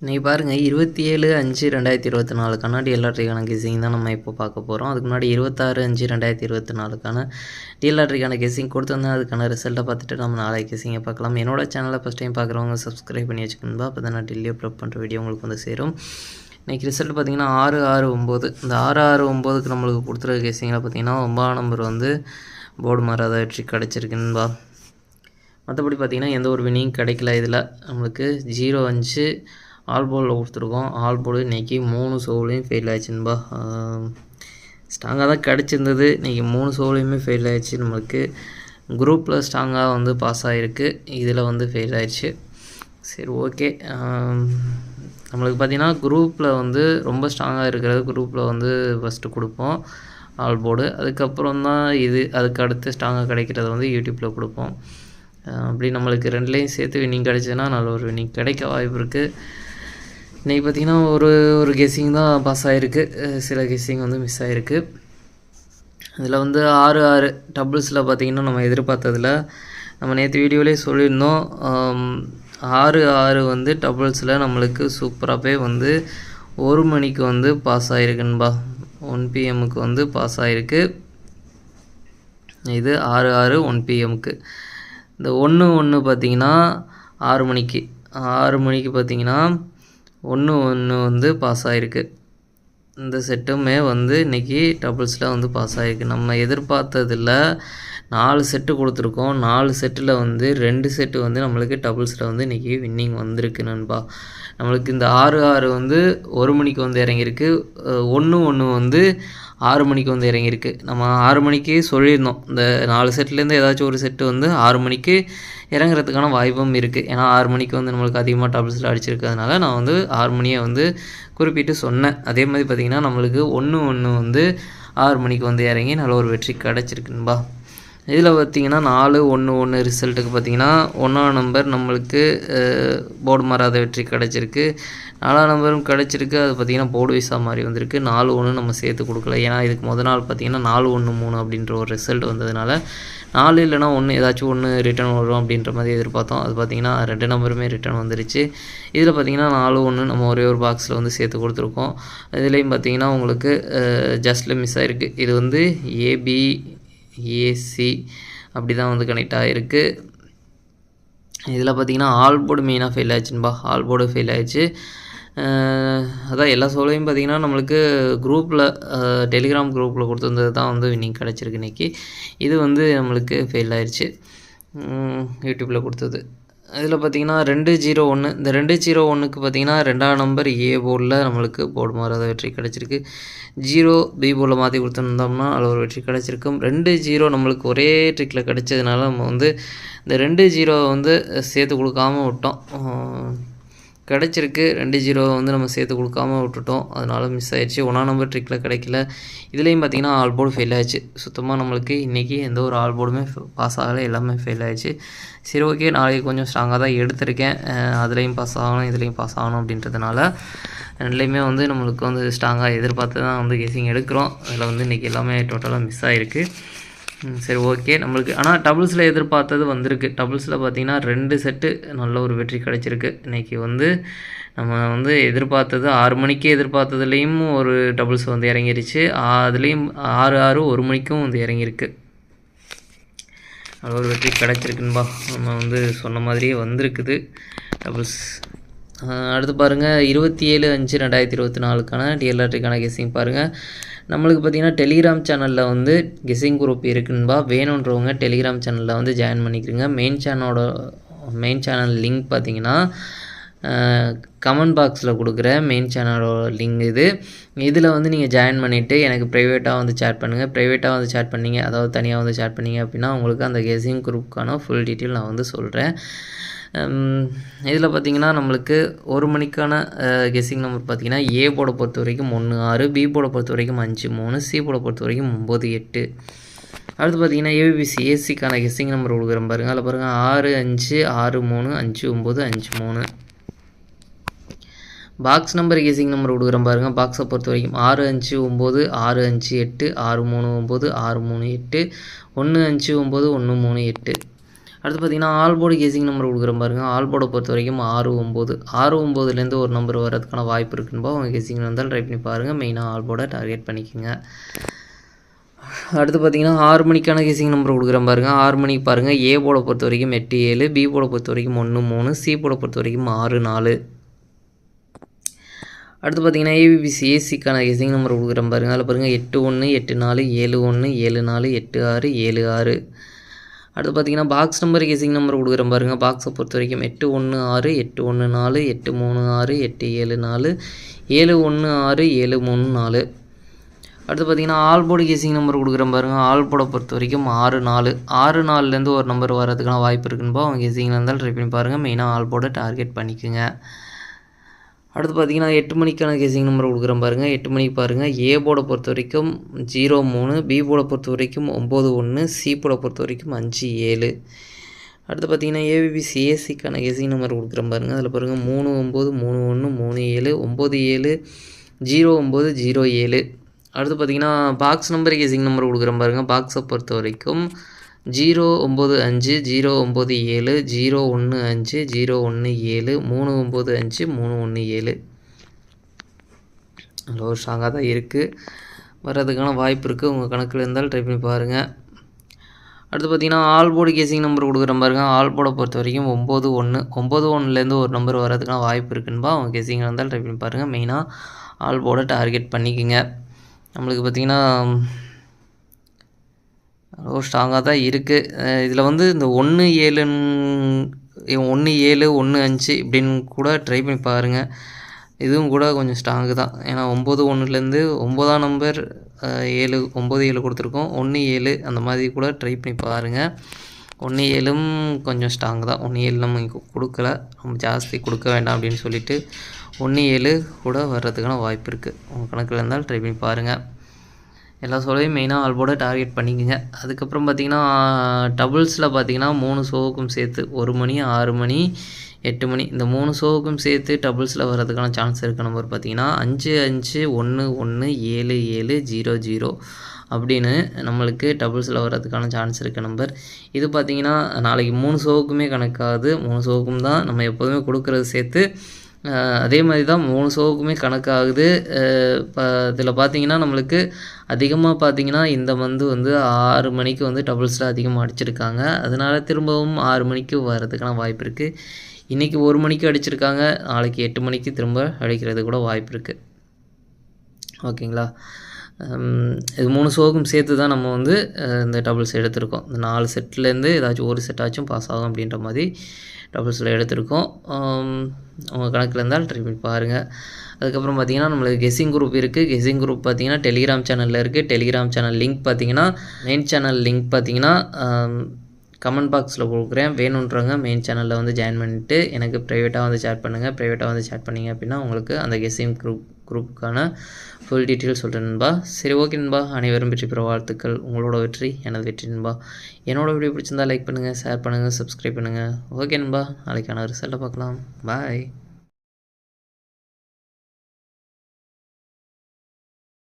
இன்றைக்கி பாருங்கள் இருபத்தி ஏழு அஞ்சு ரெண்டாயிரத்தி இருபத்தி நாலுக்கான டிஎல்ஆர்டிக்கான கெஸிங் தான் நம்ம இப்போ பார்க்க போகிறோம் அதுக்கு முன்னாடி இருபத்தாறு அஞ்சு ரெண்டாயிரத்தி இருபத்தி நாலுக்கான டிஎல்ஆர்டிக்கான கெஸிங் கொடுத்துருந்தேன். அதுக்கான ரிசல்ட்டை பார்த்துட்டு நம்ம நாளைக்கு கெஸிங்கை பார்க்கலாம். என்னோட சேனலை ஃபஸ்ட் டைம் பார்க்குறவங்க சப்ஸ்கிரைப் பண்ணி வச்சுக்கணும்பா அப்போ தான் நான் டெல்லி அப்லோட் பண்ணுற வீடியோ உங்களுக்கு வந்து சேரும். இன்றைக்கி ரிசல்ட் பார்த்திங்கன்னா ஆறு ஆறு ஒம்பது. இந்த ஆறு ஆறு ஒம்போதுக்கு நம்மளுக்கு கொடுத்துருக்க கெஸிங்கில் பார்த்திங்கன்னா ஒன்பதாம் நம்பர் வந்து போர்டு மாறாத வெற்றி கிடச்சிருக்குன்பா மற்றபடி பார்த்திங்கன்னா எந்த ஒரு வினியும் கிடைக்கல இதில். நம்மளுக்கு ஜீரோ அஞ்சு ஆல் போலில் கொடுத்துருக்கோம். ஆல் பால் இன்றைக்கி மூணு சோலையும் ஃபெயில் ஆயிடுச்சுன்பா. ஸ்ட்ராங்காக தான் கிடச்சிருந்தது. இன்றைக்கி மூணு சோலையுமே ஃபெயில் ஆயிடுச்சு நம்மளுக்கு. குரூப்பில் ஸ்ட்ராங்காக வந்து பாஸ் ஆகிருக்கு இதில் வந்து ஃபெயில் ஆயிடுச்சு. சரி ஓகே நம்மளுக்கு பார்த்திங்கன்னா குரூப்பில் வந்து ரொம்ப ஸ்ட்ராங்காக இருக்கிறது குரூப்பில் வந்து ஃபஸ்ட்டு கொடுப்போம். ஆல் போர்டு அதுக்கப்புறம் தான் இது அதுக்கு அடுத்து ஸ்ட்ராங்காக கிடைக்கிறத வந்து யூடியூப்பில் கொடுப்போம். அப்படி நம்மளுக்கு ரெண்டுலேயும் சேர்த்து வினிங் கிடச்சதுன்னா நல்ல ஒரு வினிங் கிடைக்க வாய்ப்பு இருக்குது இன்றைக்கி பார்த்திங்கன்னா ஒரு ஒரு கெஸ்ஸிங் தான் பாஸ் ஆகிருக்கு சில கெஸ்ஸிங் வந்து மிஸ் ஆகிருக்கு அதில் வந்து ஆறு ஆறு டபுள்ஸில் பார்த்திங்கன்னா நம்ம எதிர்பார்த்ததில் நம்ம நேற்று வீடியோலேயே சொல்லியிருந்தோம். ஆறு ஆறு வந்து டபுள்ஸில் நம்மளுக்கு சூப்பராகவே வந்து ஒரு மணிக்கு வந்து பாஸ் ஆகிருக்குன்பா ஒன் பிஎம்முக்கு வந்து பாஸ் ஆகிருக்கு இது ஆறு ஆறு ஒன் பிஎம்க்கு இந்த ஒன்று ஒன்று பார்த்திங்கன்னா ஆறு மணிக்கு. ஆறு மணிக்கு பார்த்திங்கன்னா ஒன்று ஒன்று வந்து பாஸ் ஆகிருக்கு இந்த செட்டுமே வந்து இன்றைக்கி டபுள்ஸில் வந்து பாஸ் ஆகிருக்கு நம்ம எதிர்பார்த்ததில் நாலு செட்டு கொடுத்துருக்கோம். நாலு செட்டில் வந்து ரெண்டு செட்டு வந்து நம்மளுக்கு டபுள்ஸில் வந்து இன்றைக்கி வின்னிங் வந்திருக்கு நண்பா. நம்மளுக்கு இந்த ஆறு ஆறு வந்து ஒரு மணிக்கு வந்து இறங்கியிருக்கு. ஒன்று ஒன்று வந்து ஆறு மணிக்கு வந்து இறங்கியிருக்கு. நம்ம ஆறு மணிக்கு சொல்லியிருந்தோம். இந்த நாலு செட்லேருந்து ஏதாச்சும் ஒரு செட்டு வந்து ஆறு மணிக்கு இறங்குறதுக்கான வாய்ப்பும் இருக்குது ஏன்னா ஆறு மணிக்கு வந்து நம்மளுக்கு அதிகமாக டபுள்ஸில் அடிச்சிருக்கிறதுனால நான் வந்து ஆறு மணியை வந்து குறிப்பிட்டு சொன்னேன். அதே மாதிரி பார்த்திங்கன்னா நம்மளுக்கு ஒன்று ஒன்று வந்து ஆறு மணிக்கு வந்து இறங்கி நல்ல ஒரு வெற்றி கிடச்சிருக்குன்பா இதில் பார்த்திங்கன்னா நாலு ஒன்று ஒன்று ரிசல்ட்டுக்கு பார்த்திங்கன்னா ஒன்றாம் நம்பர் நம்மளுக்கு போர்டு மாறாத வெற்றி கிடச்சிருக்கு. நாலாம் நம்பரும் கிடச்சிருக்கு. அது பார்த்திங்கன்னா போர்டு வைஸாக மாதிரி வந்திருக்கு. நாலு ஒன்று நம்ம சேர்த்து கொடுக்கல. ஏன்னா இதுக்கு முதல் நாள் பார்த்திங்கன்னா நாலு ஒன்று மூணு அப்படின்ற ஒரு ரிசல்ட் வந்ததுனால நாலு இல்லைனா ஒன்று ஏதாச்சும் ஒன்று ரிட்டர்ன் வரும் அப்படின்ற மாதிரி எதிர்பார்த்தோம். அது பார்த்திங்கன்னா ரெண்டு நம்பருமே ரிட்டன் வந்துருச்சு. இதில் பார்த்திங்கன்னா நாலு ஒன்று நம்ம ஒரே ஒரு பாக்ஸில் வந்து சேர்த்து கொடுத்துருக்கோம். இதுலேயும் பார்த்திங்கன்னா உங்களுக்கு ஜஸ்ட்டில் மிஸ் ஆகிருக்கு இது வந்து ஏபி ஏசி அப்படி தான் வந்து கனெக்ட் ஆகிருக்கு இதில் பார்த்தீங்கன்னா ஆல் போர்டு மெயினாக ஃபெயில் ஆச்சுன்பா ஆல் போர்டு ஃபெயில் ஆயிடுச்சு. அதான் எல்லா சோலையும் பார்த்திங்கன்னா நம்மளுக்கு குரூப்பில் டெலிகிராம் குரூப்பில் கொடுத்துருந்தது தான் வந்து வின்னிங் கிடச்சிருக்கு இன்றைக்கி இது வந்து நம்மளுக்கு ஃபெயில் ஆயிடுச்சு. யூடியூப்பில் கொடுத்தது. இதில் பார்த்திங்கன்னா ரெண்டு ஜீரோ ஒன்று. இந்த ரெண்டு ஜீரோ ஒன்றுக்கு பார்த்திங்கன்னா ரெண்டாம் நம்பர் ஏ போர்டில் நம்மளுக்கு போர்டு மாறாத வெற்றி கிடச்சிருக்கு. ஜீரோ பி போர்டில் மாற்றி கொடுத்துருந்தோம்னா அதில் ஒரு வெற்றி கிடச்சிருக்கும். ரெண்டு ஜீரோ நம்மளுக்கு ஒரே ட்ரிக்கில் கிடச்சதுனால நம்ம வந்து இந்த ரெண்டு ஜீரோவை வந்து சேர்த்து கொடுக்காம விட்டோம். கிடச்சிருக்கு. ரெண்டு ஜீரோ வந்து நம்ம சேர்த்து கொடுக்காம விட்டுட்டோம். அதனால் மிஸ் ஆகிடுச்சு ஒன்றாம் நம்பர் ட்ரிக்கில் கிடைக்கல. இதுலேயும் பார்த்திங்கன்னா ஆல் போர்டு ஃபெயில் ஆயிடுச்சு. சுத்தமாக நம்மளுக்கு இன்றைக்கி எந்த ஒரு ஆல் போர்டுமே பாஸ் ஆகலை. எல்லாமே ஃபெயில் ஆயிடுச்சு. சரி ஓகே நாளைக்கு கொஞ்சம் ஸ்ட்ராங்காக தான் எடுத்திருக்கேன். அதுலேயும் பாஸ் ஆகணும் இதுலேயும் பாஸ் ஆகணும் அப்படின்றதுனால ரெண்டுலேயுமே வந்து நம்மளுக்கு வந்து ஸ்ட்ராங்காக எதிர்பார்த்து தான் வந்து கெஸிங் எடுக்கிறோம். அதில் வந்து இன்றைக்கி எல்லாமே டோட்டலாக மிஸ் ஆகிருக்கு சரி ஓகே நம்மளுக்கு ஆனால் டபுள்ஸில் எதிர்பார்த்தது வந்திருக்கு. டபுள்ஸில் பார்த்திங்கன்னா ரெண்டு செட்டு நல்ல ஒரு வெற்றி கிடச்சிருக்கு. இன்றைக்கி வந்து நம்ம வந்து எதிர்பார்த்தது ஆறு மணிக்கு எதிர்பார்த்ததுலேயும் ஒரு டபுள்ஸ் வந்து இறங்கிருச்சு. அதுலேயும் ஆறு ஆறு ஒரு மணிக்கும் வந்து இறங்கியிருக்கு. நல்ல ஒரு வெற்றி கிடச்சிருக்குன்பா. நம்ம வந்து சொன்ன மாதிரியே வந்திருக்குது டபுள்ஸ் அடுத்து பாருங்கள் இருபத்தி ஏழு அஞ்சு ரெண்டாயிரத்தி இருபத்தி நாலுக்கான டிஎல்ஆர்டிக்கான கெஸிங் பாருங்கள் நம்மளுக்கு பார்த்திங்கன்னா டெலிகிராம் சேனலில் வந்து கெஸிங் குரூப் இருக்குன்பா வேணுன்றவங்க டெலிகிராம் சேனலில் வந்து ஜாயின் பண்ணிக்கிறீங்க. மெயின் சேனலோட மெயின் சேனல் லிங்க் பார்த்திங்கன்னா கமெண்ட் பாக்ஸில் கொடுக்குற மெயின் சேனலோட லிங்க் இது. இதில் வந்து நீங்கள் ஜாயின் பண்ணிவிட்டு எனக்கு ப்ரைவேட்டாக வந்து சேட் பண்ணுங்கள் ப்ரைவேட்டாக வந்து சேட் பண்ணிங்க அதாவது தனியாக வந்து சேட் பண்ணிங்க அப்படின்னா உங்களுக்கு அந்த கெஸிங் குரூப்புக்கான ஃபுல் டீட்டெயில் நான் வந்து சொல்கிறேன் இதில் பார்த்திங்கன்னா நம்மளுக்கு ஒரு மணிக்கான கெஸ்ஸிங் நம்பர் பார்த்திங்கன்னா ஏ போர்டை பொறுத்த வரைக்கும் ஒன்று ஆறு பி போர்டை பொறுத்த வரைக்கும் அஞ்சு மூணு சி போர்டை பொறுத்த வரைக்கும் ஒம்பது எட்டு. அடுத்து பார்த்தீங்கன்னா ஏபிசி ஏசிக்கான கெஸ்ஸிங் நம்பர் கொடுக்குறேன் பாருங்கள் அதில் பாருங்கள் ஆறு அஞ்சு ஆறு மூணு அஞ்சு ஒம்பது அஞ்சு மூணு. பாக்ஸ் நம்பர் கெஸிங் நம்பர் கொடுக்குறேன் பாருங்கள் பாக்ஸை பொறுத்த வரைக்கும் ஆறு அஞ்சு ஒம்பது ஆறு அஞ்சு எட்டு ஆறு மூணு ஒம்பது ஆறு மூணு எட்டு. ஒன்று அஞ்சு ஒம்பது ஒன்று மூணு எட்டு. அடுத்து பார்த்தீங்கன்னா ஆல்போர்டு கேசிங் நம்பர் கொடுக்குறேன் பாருங்கள் ஆல்போர்டை பொறுத்த வரைக்கும் ஆறு ஒம்பது. ஆறு ஒம்போதுலேருந்து ஒரு நம்பர் வரதுக்கான வாய்ப்பு இருக்குன்னு உங்கள் கேசிங் வந்தால் ட்ரை பண்ணி பாருங்கள் மெயினாக ஆல்போர்டை டார்கெட் பண்ணிக்கோங்க. அடுத்து பார்த்தீங்கன்னா ஆறு மணிக்கான கேசிங் நம்பர் கொடுக்குறேன் பாருங்கள் ஆறு மணிக்கு பாருங்கள் ஏ போட பொறுத்த வரைக்கும் எட்டு ஏழு. பி போட பொறுத்த வரைக்கும் ஒன்று மூணு. சி போட பொறுத்த வரைக்கும் ஆறு நாலு. அடுத்து பார்த்தீங்கன்னா ஏபிபிசி ஏசிக்கான கேசிங் நம்பர் கொடுக்குறேன் பாருங்கள் அதில் பாருங்கள் எட்டு ஒன்று எட்டு நாலு ஏழு ஒன்று ஏழு நாலு எட்டு ஆறு ஏழு ஆறு. அடுத்து பார்த்தீங்கன்னா பாக்ஸ் நம்பர் கேசிங் நம்பர் கொடுக்குறேன் பாருங்கள் பாக்ஸை பொறுத்த வரைக்கும் எட்டு ஒன்று ஆறு எட்டு ஒன்று நாலு எட்டு மூணு ஆறு எட்டு ஏழு நாலு ஏழு ஒன்று ஆறு ஏழு மூணு நாலு. அடுத்து பார்த்தீங்கன்னா ஆல்போர்டு கேசிங் நம்பர் கொடுக்குறேன் பாருங்கள் ஆல்போர்டை பொறுத்த வரைக்கும் ஆறு நாலு. ஆறு நாலுலேருந்து ஒரு நம்பர் வரதுக்கான வாய்ப்பு இருக்குன்னு அவங்க கேசிங்கில் இருந்தாலும் ட்ரை பண்ணி பாருங்கள் மெயினாக ஆல்போர்டை டார்கெட் பண்ணிக்கோங்க. அடுத்து பார்த்தீங்கன்னா எட்டு மணிக்கான கேசிங் நம்பர் கொடுக்குறேன் பாருங்கள் எட்டு மணிக்கு பாருங்கள் ஏ போர்டை பொறுத்த வரைக்கும் ஜீரோ மூணு பி போர்டை பொறுத்த வரைக்கும் ஒம்பது ஒன்று சி போர்டை பொறுத்த வரைக்கும் அஞ்சு ஏழு. அடுத்து பார்த்தீங்கன்னா ஏபிபிசி ஏசிக்கான கேசிங் நம்பர் கொடுக்குறேன் பாருங்கள் அதில் பாருங்கள் மூணு ஒம்பது மூணு ஒன்று மூணு ஏழு ஒம்பது ஏழு ஜீரோ ஒம்பது ஜீரோ ஏழு. அடுத்து பார்த்தீங்கன்னா பாக்ஸ் நம்பர் கேசிங் நம்பர் கொடுக்குறேன் பாருங்கள் பாக்ஸை பொறுத்த வரைக்கும் ஜீரோ ஒம்பது அஞ்சு ஜீரோ ஒம்பது ஏழு ஜீரோ ஒன்று அஞ்சு ஜீரோ ஒன்று ஏழு மூணு ஒம்பது அஞ்சு மூணு ஒன்று ஏழு. நல்ல ஒரு ஸ்ட்ராங்காக தான் இருக்குது வர்றதுக்கான வாய்ப்பு இருக்குது உங்கள் கணக்கில் இருந்தால் ட்ரை பண்ணி பாருங்கள் அடுத்து பார்த்தீங்கன்னா ஆல் போர்டு கேசிங் நம்பர் கொடுக்குற பாருங்கள் ஆல் போர்டை பொறுத்த வரைக்கும் ஒம்பது ஒன்று ஒம்பது ஒன்றுலேருந்து ஒரு நம்பர் வர்றதுக்கான வாய்ப்பு இருக்குன்பா. அவங்க கேசிங் இருந்தாலும் ட்ரை பண்ணி பாருங்கள் மெயினாக ஆல் போர்டை டார்கெட் பண்ணிக்கோங்க. நம்மளுக்கு பார்த்திங்கன்னா அளவு ஸ்ட்ராங்காக தான் இருக்குது இதில் வந்து இந்த ஒன்று ஏழுன்னு ஒன்று ஏழு ஒன்று அஞ்சு இப்படின்னு கூட ட்ரை பண்ணி பாருங்கள் இதுவும் கூட கொஞ்சம் ஸ்ட்ராங்கு தான். ஏன்னா ஒம்பது ஒன்றுலேருந்து ஒம்பதாம் நம்பர் ஏழு ஒம்பது ஏழு கொடுத்துருக்கோம். ஒன்று ஏழு அந்த மாதிரி கூட ட்ரை பண்ணி பாருங்கள் ஒன்று ஏழும் கொஞ்சம் ஸ்ட்ராங் தான். ஒன்று ஏழு நம்ம கொடுக்கல. நம்ம ஜாஸ்தி கொடுக்க வேண்டாம் அப்படின்னு சொல்லிவிட்டு ஒன்று ஏழு கூட வர்றதுக்கான வாய்ப்பு இருக்குது உங்கள் கணக்கில் இருந்தால் ட்ரை பண்ணி பாருங்கள் எல்லா சோலையும் மெயினாக ஆல்போட டார்கெட் பண்ணிக்கோங்க. அதுக்கப்புறம் பார்த்தீங்கன்னா டபுள்ஸில் பார்த்தீங்கன்னா மூணு ஷோவுக்கும் சேர்த்து ஒரு மணி ஆறு மணி எட்டு மணி இந்த மூணு ஷோவுக்கும் சேர்த்து டபுள்ஸில் வர்றதுக்கான சான்ஸ் இருக்க நம்பர் பார்த்தீங்கன்னா அஞ்சு அஞ்சு ஒன்று ஒன்று ஏழு ஏழு ஜீரோ ஜீரோ அப்படின்னு நம்மளுக்கு டபுள்ஸில் வர்றதுக்கான சான்ஸ் இருக்க நம்பர் இது பார்த்தீங்கன்னா நாளைக்கு மூணு ஷோவுக்குமே கணக்காகுது மூணு ஷோவுக்கும் தான் நம்ம எப்போதுமே கொடுக்குறது சேர்த்து அதே மாதிரி தான் மூணு ஷோவுக்குமே கணக்காகுது. இப்போ இதில் பார்த்தீங்கன்னா நம்மளுக்கு அதிகமாக பார்த்தீங்கன்னா இந்த மந்த் வந்து ஆறு மணிக்கு வந்து டபுள்ஸில் அதிகமாக அடிச்சிருக்காங்க. அதனால் திரும்பவும் ஆறு மணிக்கு வர்றதுக்கான வாய்ப்பு இருக்குது இன்றைக்கி ஒரு மணிக்கு அடிச்சிருக்காங்க. நாளைக்கு எட்டு மணிக்கு திரும்ப அடிக்கிறது கூட வாய்ப்பு இருக்குது ஓகேங்களா? இது மூணு ஷோக்கும் சேர்த்து தான் நம்ம வந்து இந்த டபுள்ஸ் எடுத்திருக்கோம். இந்த நாலு செட்லேருந்து ஏதாச்சும் ஒரு செட்டாச்சும் பாஸ் ஆகும் அப்படின்ற மாதிரி டபுள்ஸில் எடுத்திருக்கோம். உங்கள் கணக்கில் இருந்தால் ட்ரை பண்ணி பாருங்கள் அதுக்கப்புறம் பார்த்தீங்கன்னா நம்மளுக்கு கெஸ்ஸிங் குரூப் இருக்குது கெஸ்ஸிங் குரூப் பார்த்தீங்கன்னா டெலிகிராம் சேனலில் இருக்குது டெலிகிராம் சேனல் லிங்க் பார்த்தீங்கன்னா மெயின் சேனல் லிங்க் பார்த்தீங்கன்னா கமெண்ட் பாக்ஸில் கொடுக்குறேன். வேணுன்றவங்க மெயின் சேனலில் வந்து ஜாயின் பண்ணிவிட்டு எனக்கு ப்ரைவேட்டாக வந்து சேட் பண்ணுங்கள் ப்ரைவேட்டாக வந்து சேட் பண்ணிங்க அப்படின்னா உங்களுக்கு அந்த கெஸ்ஸிங் குரூப் குரூப்புக்கான ஃபுல் டீட்டெயில் சொல்கிறேன் நண்பா. சரி ஓகே நண்பா. அனைவரும் வெற்றி பெற வாழ்த்துக்கள். உங்களோட வெற்றி எனது வெற்றி நண்பா. என்னோட வீடியோ பிடிச்சிருந்தா லைக் பண்ணுங்கள் ஷேர் பண்ணுங்கள் சப்ஸ்கிரைப் பண்ணுங்கள் ஓகே நண்பா. நாளைக்கான ரிசல்ட்டை பார்க்கலாம். பாய்